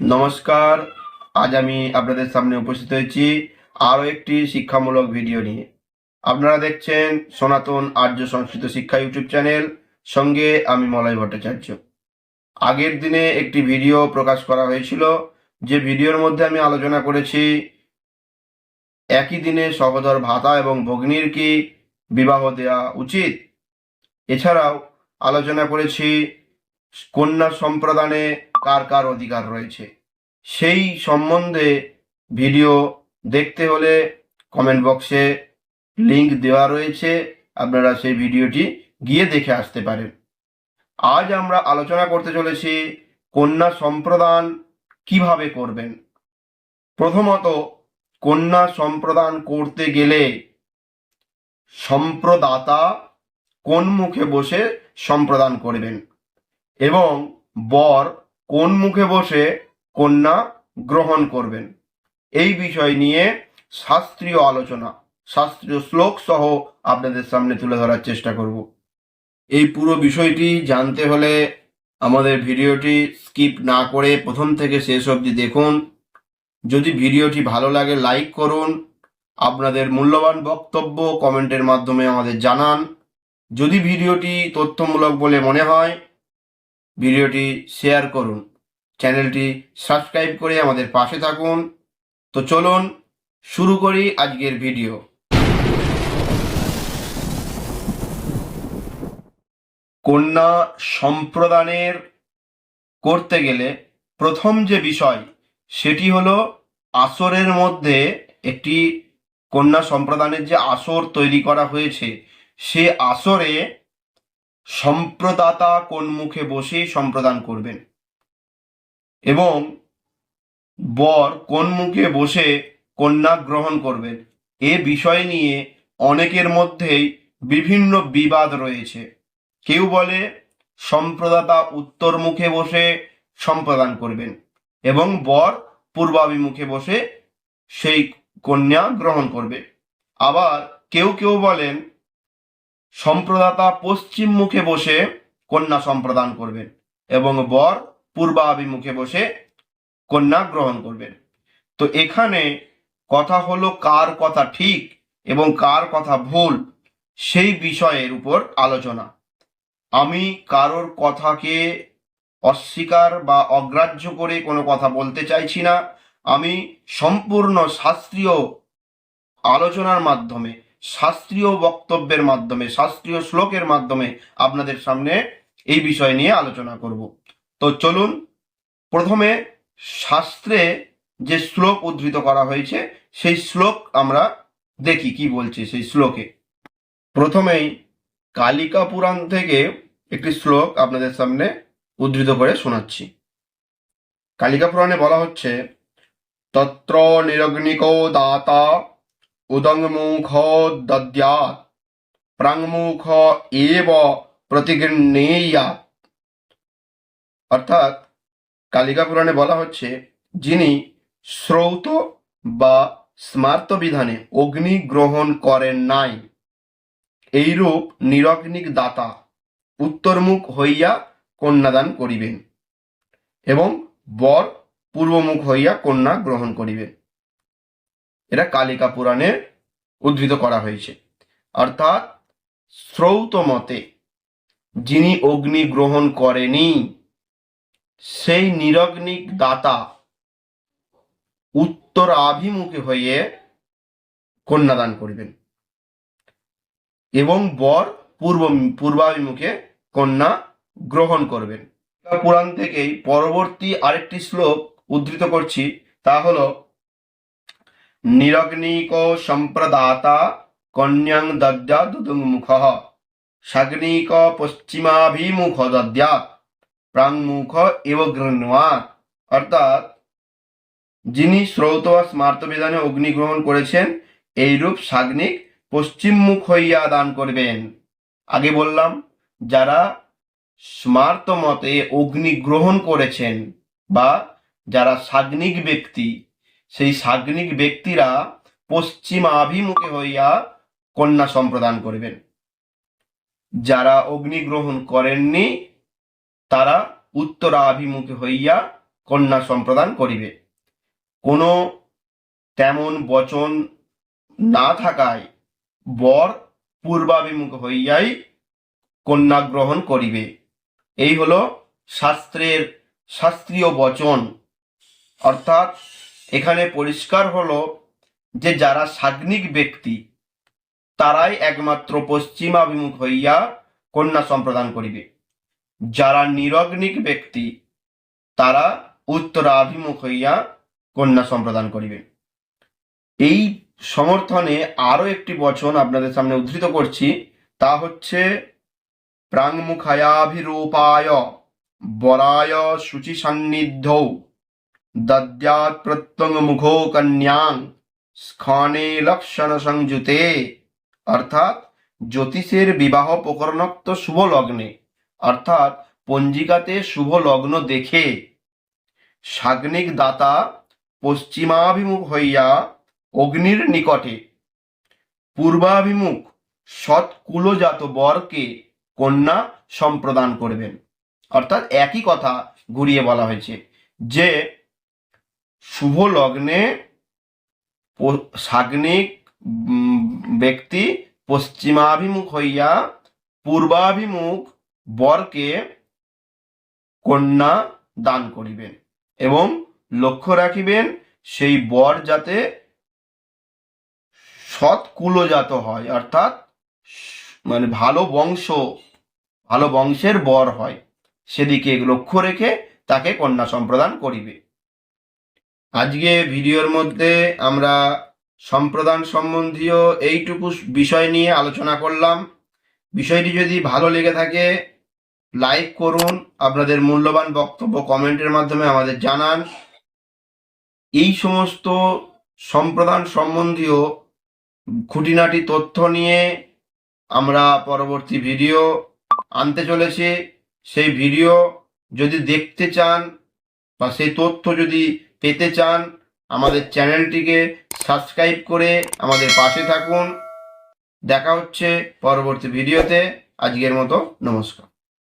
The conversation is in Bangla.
নমস্কার, আজ আমি আপনাদের সামনে উপস্থিত হয়েছি আরও একটি শিক্ষামূলক ভিডিও নিয়ে। আপনারা দেখছেন সনাতন আর্য সংস্কৃত শিক্ষা ইউটিউব চ্যানেল, সঙ্গে আমি মলয় ভট্টাচার্য। আগের দিনে একটি ভিডিও প্রকাশ করা হয়েছিল, যে ভিডিওর মধ্যে আমি আলোচনা করেছি, একই দিনে সহোদর ভাতা এবং ভগ্নির কি বিবাহ দেওয়া উচিত? এছাড়াও আলোচনা করেছি কন্যা সম্প্রদানে কার কার অধিকার রয়েছে? সেই সম্বন্ধে ভিডিও দেখতে হলে কমেন্ট বক্সে লিংক দেওয়া রয়েছে। আপনারা সেই ভিডিওটি গিয়ে দেখে আসতে পারেন। আজ আমরা আলোচনা করতে চলেছি কন্যা সম্প্রদান কীভাবে করবেন? প্রথমত, কন্যা সম্প্রদান করতে গেলে সম্প্রদাতা কোন মুখে বসে সম্প্রদান করবেন? এবং বর কোন মুখে বসে কন্যা গ্রহণ করবেন? এই বিষয় নিয়ে শাস্ত্রীয় আলোচনা, শাস্ত্রীয় শ্লোক সহ আপনাদের সামনে তুলে ধরার চেষ্টা করব। এই পুরো বিষয়টি জানতে হলে আমাদের ভিডিওটি স্কিপ না করে প্রথম থেকে শেষ অবধি দেখুন। যদি ভিডিওটি ভালো লাগে, লাইক করুন। আপনাদের মূল্যবান বক্তব্য কমেন্টের মাধ্যমে আমাদের জানান। যদি ভিডিওটি তথ্যমূলক বলে মনে হয় ভিডিওটি শেয়ার করুন। চ্যানেলটি সাবস্ক্রাইব করে আমাদের পাশে থাকুন। তো চলুন শুরু করি আজকের ভিডিও। কন্যা সম্প্রদানের করতে গেলে প্রথম যে বিষয়, সেটি হলো আসরের মধ্যে একটি কন্যা সম্প্রদানের যে আসর তৈরি করা হয়েছে, সে আসরে সম্প্রদাতা কোন মুখে বসে সম্প্রদান করবেন? এবং বর কোন মুখে বসে কন্যা গ্রহণ করবেন? এ বিষয় নিয়ে অনেকের মধ্যেই বিভিন্ন বিবাদ রয়েছে। কেউ বলে, সম্প্রদাতা উত্তর মুখে বসে সম্প্রদান করবেন এবং বর পূর্বাভিমুখে বসে সেই কন্যা গ্রহণ করবে। আবার কেউ কেউ বলেন সম্প্রদাতা পশ্চিম মুখে বসে কন্যা সম্প্রদান করবেন এবং বর পূর্বাভিমুখে বসে কন্যা গ্রহণ করবেন। তো এখানে কথা হলো কার কথা ঠিক এবং কার কথা ভুল সেই বিষয়ের উপর আলোচনা। আমি কারোর কথাকে অস্বীকার বা অগ্রাহ্য করে কোনো কথা বলতে চাইছি না। আমি সম্পূর্ণ শাস্ত্রীয় আলোচনার মাধ্যমে শাস্ত্রীয় বক্তব্যের মাধ্যমে, শাস্ত্রীয় শ্লোকের মাধ্যমে আপনাদের সামনে এই বিষয় নিয়ে আলোচনা করব। তো চলুন, প্রথমে শাস্ত্রে যে শ্লোক উদ্ধৃত করা হয়েছে, সেই শ্লোক আমরা দেখি, কি বলছে সেই শ্লোকে। প্রথমেই কালিকা পুরাণ থেকে একটি শ্লোক আপনাদের সামনে উদ্ধৃত করে শোনাচ্ছি। কালিকা পুরাণে বলা হচ্ছে, তত্র নিরগ্নিকো দাতা উদংমুখ দদ্যাৎ প্রাংমুখ এব প্রতিগৃহীয়াৎ অর্থাৎ কালিকা পুরাণে বলা হচ্ছে যিনি শ্রৌত বা স্মার্ত বিধানে অগ্নি গ্রহণ করেন নাই এইরূপ নিরগ্নিক দাতা উত্তরমুখ হইয়া কন্যাদান করিবেন এবং বর পূর্বমুখ হইয়া কন্যা গ্রহণ করিবেন এটা কালিকা পুরাণে উদ্ধৃত করা হয়েছে। অর্থাৎ শ্রৌত মতে যিনি অগ্নি গ্রহণ করেনি, সেই নিরগ্নিক দাতা উত্তর আভিমুখে হয়ে কন্যাদান করিবেন এবং বর পূর্ব, পূর্বাভিমুখে কন্যা গ্রহণ করবেন। পুরাণ থেকেই পরবর্তী আরেকটি শ্লোক উদ্ধৃত করছি, তা হলো নিরগ্নিক সম্প্রদাতা কন্যাং দদ্যা দুদুংমুখ সাগ্নিক পশ্চিমাভিমুখ দদ্যা প্রাংমুখ এব গৃহণাৎ অর্থাৎ যিনি শ্রৌত বা স্মার্ত বিধানে অগ্নিগ্রহণ করেছেন, এইরূপ সাগ্নিক পশ্চিমমুখ হইয়া দান করবেন। আগে বললাম, যারা স্মার্ত মতে অগ্নিগ্রহণ করেছেন বা যারা সাগ্নিক ব্যক্তি সেই সাগ্নিক ব্যক্তিরা পশ্চিমাভিমুখে হইয়া কন্যা সম্প্রদান করবেন। যারা অগ্নিগ্রহণ করেননি, তারা উত্তরাভিমুখে হইয়া কন্যা সম্প্রদান করিবে। কোনো তেমন বচন না থাকায় বর পূর্বাভিমুখ হইয়াই কন্যা গ্রহণ করিবে। এই হলো শাস্ত্রের শাস্ত্রীয় বচন, অর্থাৎ এখানে পরিষ্কার হলো যে যারা সাগ্নিক ব্যক্তি, তারাই একমাত্র পশ্চিমাভিমুখ হইয়া কন্যা সম্প্রদান করিবে। যারা নিরগ্নিক ব্যক্তি, তারা উত্তরাভিমুখ হইয়া কন্যা সম্প্রদান করিবে। এই সমর্থনে আরও একটি বচন আপনাদের সামনে উদ্ধৃত করছি, তা হচ্ছে প্রাংমুখায়াভিরূপায় বরায় শুচি সান্নিধ্যৌ। দদ্যাৎ প্রত্যঙ্গ মুখো কন্যাং স্খনে লক্ষণ সংযুতে অর্থাৎ জ্যোতিষের বিবাহ প্রকরণোক্ত শুভ লগ্নে অর্থাৎ পঞ্জিকাতে শুভ লগ্ন দেখে সাগ্নিক দাতা পশ্চিমাভিমুখ হইয়া অগ্নির নিকটে পূর্বাভিমুখ সৎকুলজাত বরকে কন্যা সম্প্রদান করবেন অর্থাৎ একই কথা ঘুরিয়ে বলা হয়েছে যে শুভ লগ্নে সাগ্নিক ব্যক্তি পশ্চিমাভিমুখ হইয়া পূর্বাভিমুখ বরকে কন্যা দান করিবেন এবং লক্ষ্য রাখিবেন সেই বর যাতে সৎ কুলজাত হয়, অর্থাৎ মানে ভালো বংশ, ভালো বংশের বর হয়, সেদিকে লক্ষ্য রেখে তাকে কন্যা সম্প্রদান করিবে। আজকে ভিডিওর মধ্যে আমরা সম্প্রদান সম্বন্ধীয় এইটুকু বিষয় নিয়ে আলোচনা করলাম। বিষয়টি যদি ভালো লেগে থাকে, লাইক করুন, আপনাদের মূল্যবান বক্তব্য কমেন্টের মাধ্যমে আমাদের জানান। এই সমস্ত সম্প্রদান সম্বন্ধীয় খুঁটিনাটি তথ্য নিয়ে আমরা পরবর্তী ভিডিও আনতে চলেছি। সেই ভিডিও যদি দেখতে চান বা সেই তথ্য যদি পেতে চান, আমাদের চ্যানেলটিকে সাবস্ক্রাইব করে আমাদের পাশে থাকুন। দেখা হচ্ছে পরবর্তী ভিডিওতে। আজকের মতো নমস্কার।